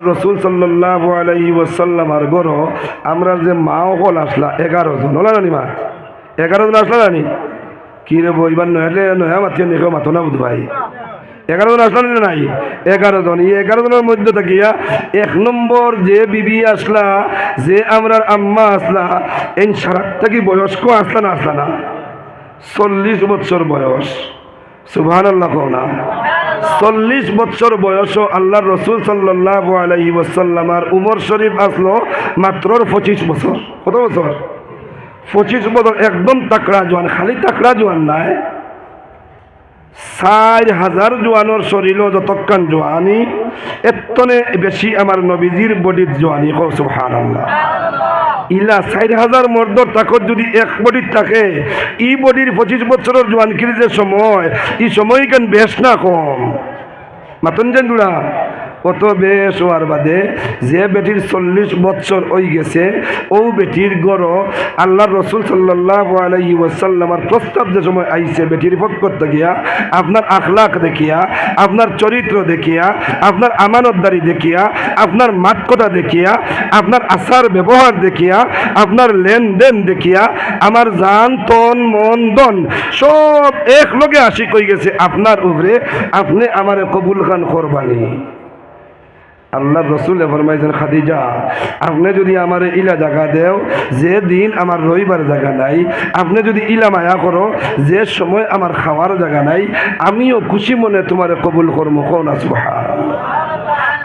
রসুল সাল্লাহ আর গরো, আমরা যে মা হল আসলা, এগারো জন, হলো নানি মা? এগারো জন আসলা নানি কি রে বইবার নহেলে নয়া মাতিয়ে দেখো মাতো না বুধ ভাই? এগারো জন আসলা না নাই? এগারো জন, এই এগারো জনের মধ্যে থাকিয়া এক নম্বর যে বিবি আসলা, যে আমরার আম্মা আসলা এই সারাত থাকি বয়স্ক আসলা না আসলা না? চল্লিশ বছর বয়স। সুভান আল্লাহ না। চল্লিশ বছর বয়স আল্লাহ রসুল সাল্লাহ আলহি ওসাল্লামার উমর শরীফ আসলো মাত্র পঁচিশ বছর। কত বছর? পঁচিশ বছর একদম তাকড়া জোয়ান, খালি তাকড়া জোয়ান নাই। চার হাজার জোয়ানোর শরীরও যতক্ষণ জোয়ানি, এতনে বেশি আমার নবীজির বডির জোয়ানি সুহান আল্লাহ ইলা চার হাজার মর্দর তাকত যদি এক বডির থাকে, ই বডির পঁচিশ বছরের জোয়ানকির যে সময়, ই সময় কেন বেশ না কম। মাতন দুড়া কত বেশ হওয়ার বাদে যে বেটির চল্লিশ বছর হয়ে গেছে, ও বেটির গড় আল্লাহ রসুল সাল্লাহ আলাই প্রস্তাব যে সময় আইছে, বেটির পক্ষ দেখিয়া, আপনার আখলাক দেখিয়া, আপনার চরিত্র দেখিয়া, আপনার আমানতদারি দেখিয়া, আপনার মাতকতা দেখিয়া, আপনার আচার ব্যবহার দেখিয়া, আপনার লেনদেন দেখিয়া, আমার জান, তন, মন দন সব এক লগে আসি কই গেছে। আপনার উপরে আপনি আমার কবুল খান করবানি। আল্লাহ রসুল ফরমাইছেন, খাদিজা, আপনি যদি আমার ইলা জায়গা দেও, যে দিন আমার রবিবার জায়গা নাই, আপনি যদি ইলা মায়া করো, যে সময় আমার খাওয়ার জায়গা নাই, আমিও খুশি মনে তোমার কবুল কর্ম কোন আসবহা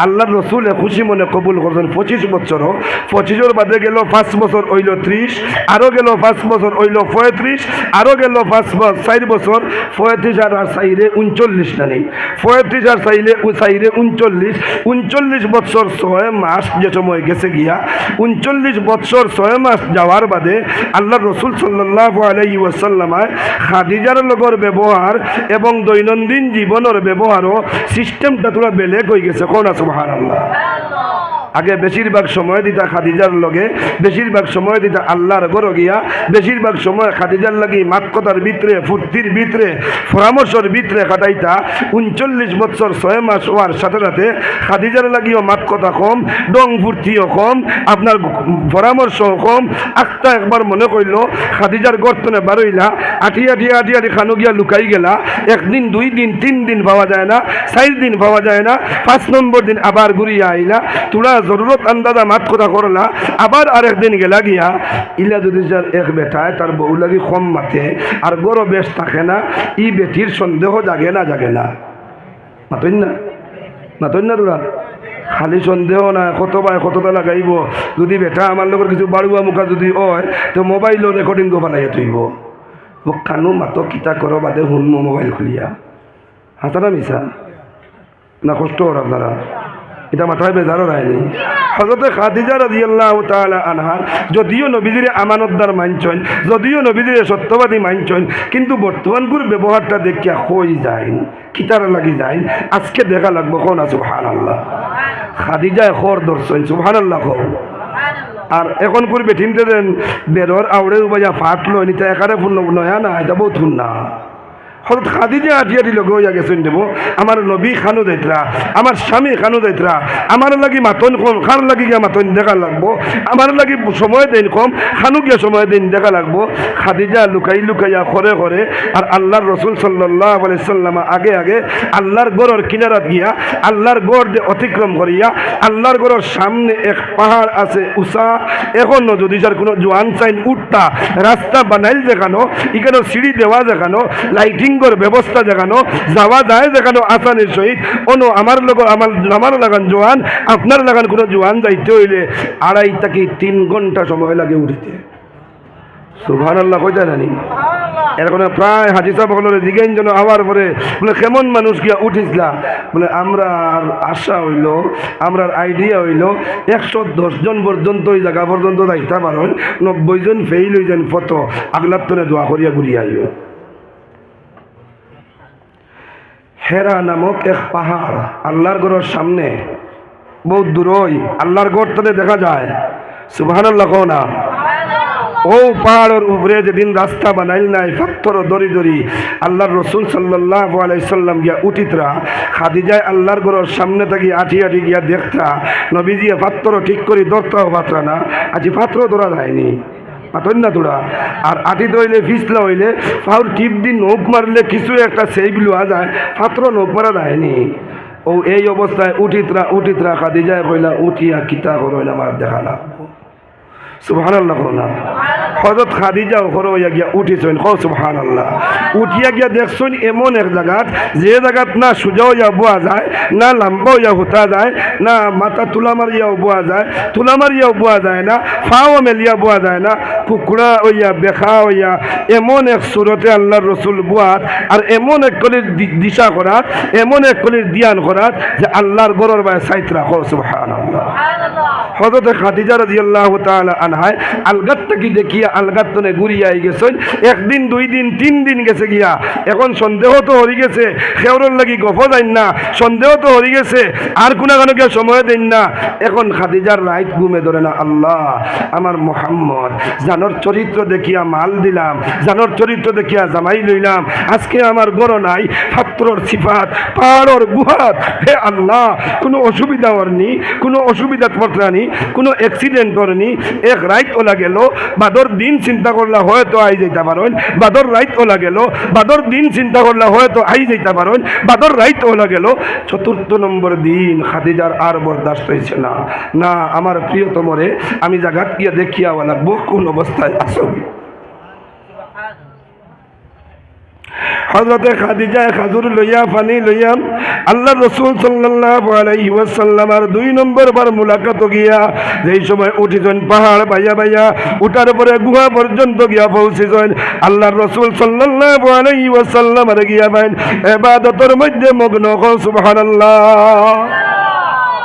আল্লাহ রসুলে খুশি মনে কবুল করছেন। পঁচিশ বছর পঁচিশের বাদে গেল পাঁচ বছর হইল ত্রিশ আরও গেল পাঁচ বছর হইল পঁয়ত্রিশ আরও গেল পাঁচ চার বছর, পঁয়ত্রিশ আর আর চাইরে উনচল্লিশ নানি পঁয়ত্রিশ আর চাইলে চাইরে উনচল্লিশ উনচল্লিশ বছর ছয় মাস যে সময় গেছে গিয়া, উনচল্লিশ বছর ছয় মাস যাওয়ার বাদে আল্লাহ রসুল সাল্লাহ আলাই ওয়াসাল্লামায় খাদিজার লগর ব্যবহার এবং দৈনন্দিন জীবনের ব্যবহারও সিস্টেমটা তোরা বেলেগ হয়ে গেছে। কোন আছে আল্লাহ আগে বেশিরভাগ সময় দিতা খাদিজার লগে, বেশিরভাগ সময় দিতা আল্লাহর গর গিয়া, বেশিরভাগ সময় খাদিজার লাগি মাতকতার ভিতরে, ফুর্তির ভিতরে, পরামর্শর ভিতরে কাটাইতা, উনচল্লিশ বছর ছয় মাস হওয়ার সাথে সাথে খাদিজার লাগিও মাতকতা কম, ডং ফুর্তিও কম, আপনার পরামর্শও কম। আখটা একবার মনে করল খাদিজার গর্তনে বারইলা আঠি আঠি আঠি আঠি খানো গিয়া লুকাই গেলা, একদিন, দুই দিন, তিন দিন পাওয়া যায় না, চার দিন পাওয়া যায় না, পাঁচ নম্বর দিন আবার ঘুরিয়া আইলা তোরা জরুরত আন্দাজা মাত কথা করলা, আবার আর একদিন গেলা গিয়া, ইলা যদি যার এক বেটায়, তার বউ লাগি কম মাতে, আর গরো বেশ থাকে না, ই বেটির সন্দেহ জাগে না জাগে না। মাতইন না? মাতইন না তোরা? খালি সন্দেহ না কত বাই কতটা লাগাইব? যদি বেটা আমার লগর কিছু বাড়ুয়া মুখা যদি হয়, তো মোবাইলও রেকর্ডিং গো বানাইয়া থইব। মোক কানো মাত কিতা করো বাদে শুনমো মোবাইল খুলিয়া। হাসানা মিছা? না কষ্ট কর আপনারা এটা মাথায় বেজারও রায়নি হজরতে খাদিজা রাজিয়াল্লাহ তাআলা আনহার যদিও নবীজিরে আমানতদার মানছেন যদিও নবীজিরে সত্যবাদী মানছেন কিন্তু বর্তমানগুর ব্যবহারটা দেখিয়া হই যায় কিতার লাগি যায় আজকে দেখা লাগবো কোন সুহান আল্লাহ খাদিজায় খর দর্শন সুহান আল্লাহ খর আর এখন করে বেঠিনতে দেন বেরোর আউড়ে উবাইয়া ফাট লয় নিতে একারে ফুল নয়া না এটা বহুত না হঠাৎ খাদিজা আটিয়া দিল গইয়া গেছেন দেব। আমার নবী খানু যাইতরা আমার স্বামী খানু যাইতরা আমার লাগি মাতন কম খান লাগি গিয়া মাতন দেখা লাগবো। আমার লাগি সময় দেন কম খানু গিয়া সময় দিন দেখা লাগবো। খাদিজা লুকাই লুকাইয়া করে করে আর আল্লাহর রসুল সাল্লাহ সাল্লামা আগে আগে আল্লাহর গড়ের কিনারাত গিয়া আল্লাহর গড় অতিক্রম করিয়া আল্লাহর গড়ের সামনে এক পাহাড় আছে উষা এখনও যদি যার কোনো জোয়ান চাইন উঠতা রাস্তা বানাইল দেখানো এখানে সিঁড়ি দেওয়া দেখানো লাইটিংয়ের ব্যবস্থা দেখানো যাওয়া যায় দেখানো আসানের সহিত। অন্য আমার লোক আমার আমার লাগান জোয়ান আপনার লাগান কোনো জোয়ান যাইতে হইলে আড়াই থেকে তিন ঘণ্টা সময় লাগে উঠিতে। সুভান আল্লাহ কইতা জানি এরকম প্রায় হাজি সাহেব যেন আবার পরে। বলে কেমন মানুষ গিয়া উঠিসলা? বলে আমরা আর আশা হইল আমরা আইডিয়া হইল একশো জন পর্যন্ত ওই জায়গা পর্যন্ত যাইতে পারেন নব্বই জন ফেইল হয়ে যান ফটো আগলার তনে দোয়া করিয়া ঘুরিয়া আইব হেরা নামক এক পাহাড় আল্লাহর গড়ের সামনে। বহুত দূরই আল্লাহর গড় তাদের দেখা যায়। সুবাহান আল্লাহ না। ও পাহাড়ের উপরে যেদিন রাস্তা বানাইল নাই, পাথর দড়ি দড়ি, আল্লাহর রসুল সাল্লাহ আলাইসাল্লাম গিয়া উঠিতরা, খাদিজায় আল্লাহর ঘরের সামনে থাকি আঠি আঠি গিয়া দেখতা, নবীজিয়া পাত্র ঠিক করি ধরতাও পাত্রা না, আজি পাত্র ধরা যায়নি। পাতন না তোরা। আর আটি দইলে ফিসলা হইলে, ফাউর টিপ দিন নৌক মারলে কিছু একটা সেই বিলুয়া যায়, পাত্র নৌক মারা যায়নি। ও এই অবস্থায় উঠিতরা উঠিতরা খাদিজায় কইলা, উঠিয়া কিতা করইল আমার দেখালা সুভান আল্লাহ না হজরত খাদিজা ওখর হইয়া গিয়া উঠিছেন। ক সুবহান আল্লাহ উঠিয়া গিয়া দেখছেন এমন এক জায়গাত যে জায়গাত না সোজা হইয়া বোয়া যায়, না লম্বা হইয়া হুতা যায়, না মাথা তুলা মারিয়াও বোয়া যায়, তুলা মারিয়াও বোয়া যায় না, ফাও মেলিয়া বোয়া যায় না, কুকুরা হইয়া, বেখা হইয়া, এমন এক সুরতে আল্লাহর রসুল বুয়াত, আর এমন এক কলির দিশা করাত, এমন এক কলির দিয়ান করাত, যে আল্লাহর গরর বায় সাইত রাখো সুবহান আল্লাহ হজরত খাদিজা রাদিয়াল্লাহু তাআলা আনহায় আলগাত থেকে দেখিয়া আলগাত তনে ঘুরিয়া আই গেছেন? একদিন, দুই দিন, তিন দিন গেছে গিয়া। এখন সন্দেহ তো হরি গেছে। খেউরর লাগি গফ যাইন না। সন্দেহ তো হরি গেছে। আর কোনা কোনো কেউ সময় দেন না। এখন খাদিজার রাইত ঘুমে ধরে না, আল্লাহ, আমার মোহাম্মদ, জানোর চরিত্র দেখিয়া মাল দিলাম, জানোর চরিত্র দেখিয়া জামাই লইলাম, আজকে আমার গড় নাই ছাত্রর সিফাত, পাহাড়র গুহাত। হে আল্লাহ, কোনো অসুবিধা হরনি কোনো অসুবিধা পত্রানি কোনো অ্যাক্সিডেন্ট করেনি এক রাইত ওলা গেল, বাদর দিন চিন্তা করলা হয়তো আই যেতে পারেন বাদর রাইত ওলা গেল, বাদর দিন চিন্তা করলা হয়তো আই যেতে পারেন বাদর রাইত ওলা গেল। চতুর্থ নম্বর দিন খাদিজার আর বরদাস্ত হয়েছে না। না, আমার প্রিয়তমরে, আমি জাগাত গিয়া দেখিয়া লাগবো কোন অবস্থায় আসবি হজরতে খাদিজা খাজুর লইয়া পানি লইয়া আল্লাহ রসুল সাল্লাহ দুই নম্বর বার মুলাকাত গিয়া যেই সময় উঠিছেন, পাহাড় বাইয়া বাইয়া উঠার পরে গুহা পর্যন্ত গিয়া পৌঁছিছেন আল্লাহ রসুল সাল্লাহ গিয়া বাইন এবার মধ্যে মগ্ন সুবাহ সুবহানাল্লাহ।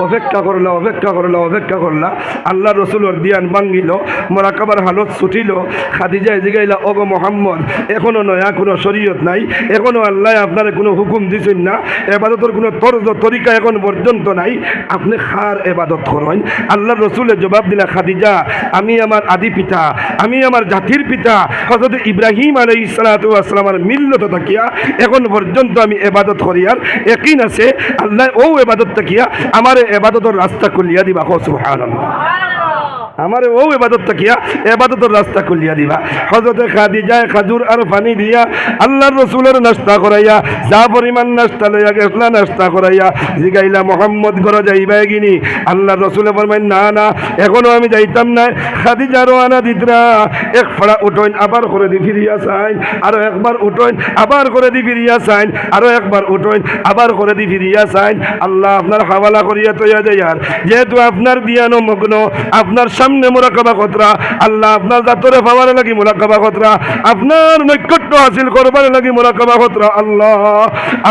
অপেক্ষা করলা অপেক্ষা করলা অপেক্ষা করলা। আল্লাহ রসুলোর দিয়ান ভাঙ্গিল মোরাকাবার হালত ছুটিল। খাদিজায় জিগাইলা অগ মোহাম্মদ, এখনও নয়া কোনো শরীয়ত নাই। এখনও আল্লাহ আপনার কোনো হুকুম দিছেন না। এবাদতের কোনো তর্জ তরিকা এখন পর্যন্ত নাই। আপনি খার এবাদত করেন। আল্লাহ রসুলের জবাব দিলা, খাদিজা, আমি আমার আদি পিতা, আমি আমার জাতির পিতা হজরত ইব্রাহিম আলাই ইসলাতামের মিল্লত থাকিয়া এখন পর্যন্ত আমি এবাদত করি আর, একই আছে আল্লাহ ও এবাদত থাকিয়া আমার এবাদতের রাস্তা খুলিয়া দিবা সুবহানাল্লাহ। আমার ও এবাদত থাকিয়া এবাদতের রাস্তা খুলিয়া দিবা। হজরতে খাদি যায় খাজুর আর পানি দিয়া আল্লাহর রসুলের নাস্তা করাইয়া, যা পরিমাণ নাস্তা লইয়া গেছলা নাস্তা করাইয়া জিগাইলা, মোহাম্মদ ঘর যাইবা গিনি। আল্লাহর রসুলে বলবেন না না, এখনও আমি যাইতাম না। খাদি যারো আনা দিতরা এক ফাড়া উঠোইন আবার করে দি ফিরিয়া চাইন, আরও একবার উঠোইন আবার করে দি ফিরিয়া চাইন, আরও একবার উঠোইন আবার করে দি ফিরিয়া চাইন। আল্লাহ আপনার হাওয়ালা করিয়া তৈয়া যায় আর যেহেতু আপনার দিয়ানো মগ্ন, আপনার সামনে মোরাকাবা কতরা? আল্লাহ আপনার জাতরে পাওয়ার লাগি মোরাকাবা কতরা? আপনার নৈকট্য হাসিল করবার লাগি মোরাকাবা কতরা? আল্লাহ,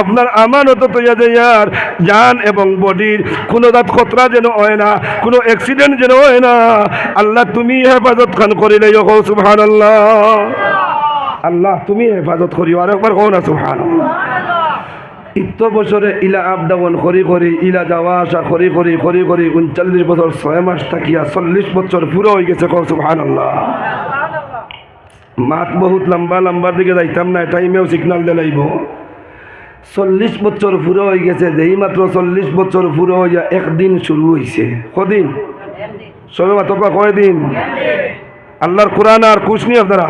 আপনার আমানত তৈয়া যায় আর জান এবং বডির, কোনো দাঁত খতরা যেন হয় না, কোনো অ্যাক্সিডেন্ট যেন হয় না। আল্লাহ, তুমি হেফাজত খান করিলে সুবহান আল্লাহ আল্লাহ, তুমি হেফাজত করিও। আর একবার কো না সুবহান ইত্য বছরে ইলা আপ ডাউন করি করি ইলা যাওয়া আসা করি করি করি করি উনচল্লিশ বছর ছয় মাস থাকিয়া চল্লিশ বছর পুরো হয়ে গেছে কর সুবহান আল্লাহ মাত বহুত লম্বা, লম্বার দিকে যাইতাম না টাইমেও সিগনাল দিলাইব চল্লিশ বছর পুরো হয়ে গেছে, যেই মাত্র চল্লিশ বছর পুরো হইয়া একদিন শুরু হয়েছে কদিন? সবে মাত্র কয়দিন? আল্লাহর কোরআন আর খুশ নি আপনারা?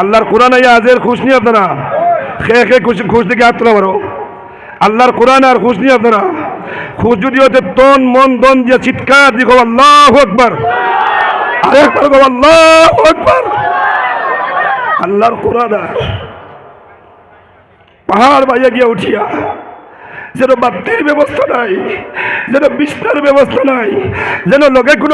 আল্লাহর কোরআন আইয়া আজের খুশ নি আপনারা? খে খে খুশ খুশ দিকে হাত তোলা পারো আল্লাহর কোরআন আর খুশ নি আপনারা। খুশ যদি হতে তন, মন দন দিয়ে চিৎকার দিখো আল্লাহ একবার কো আল্লাহ আকবার। আল্লাহর কোরআন আর। পাহাড় বাইয়া গিয়া উঠিয়া, যেন বাতির ব্যবস্থা নাই, যেন বিছনার ব্যবস্থা নাই, যেন লগে কোনো